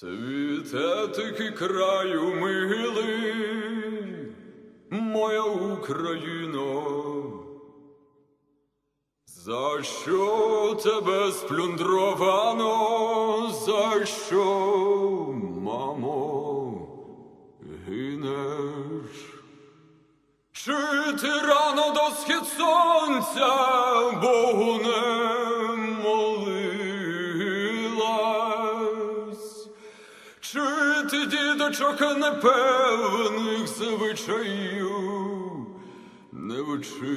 Світе таки краю милий, моя Україно, за що тебе сплюндровано, за що, мамо, гинеш? Чи ти рано до схід сонця Богу не ти діточок непевних звичаїв не вчила?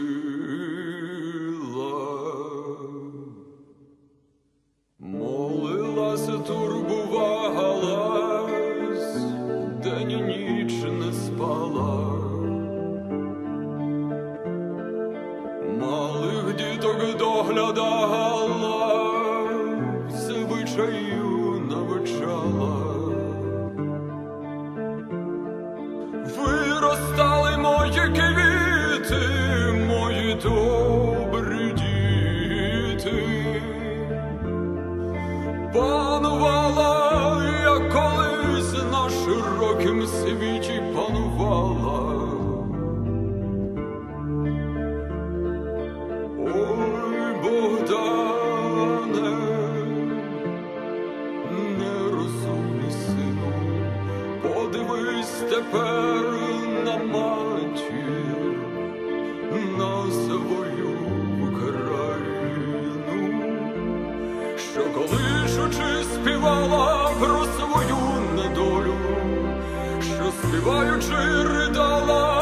Молилася, турбувалась, день і ніч не спала. Малих діток доглядала, добрі діти. Панувала, як колись на широкім світі панувала. Ой, Богдане, нерозумний сину, подивись тепер на матір, на свою Україну, що колишучи співала про свою недолю, що співаючи ридала,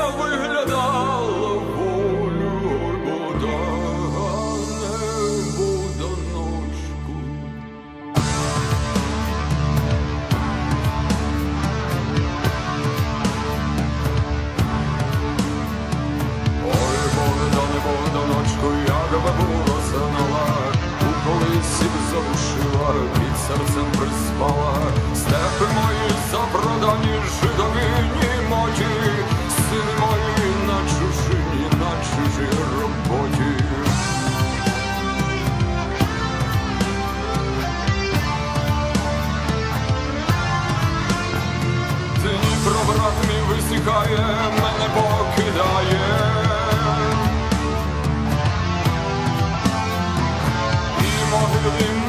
висихає, мене покидає. І могили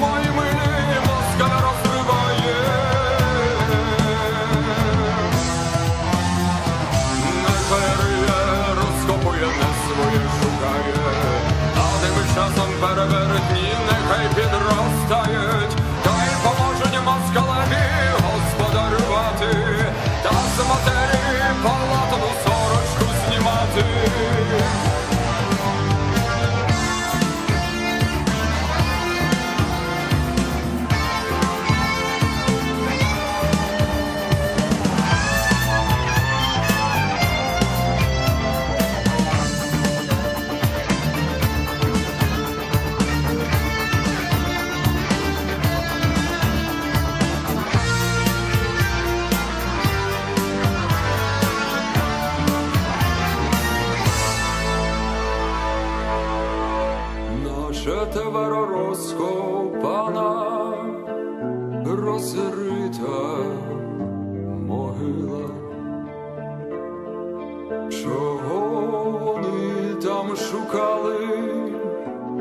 вера розрита могила. Чого вони там шукали,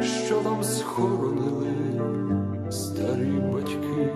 що там схоронили старі батьки?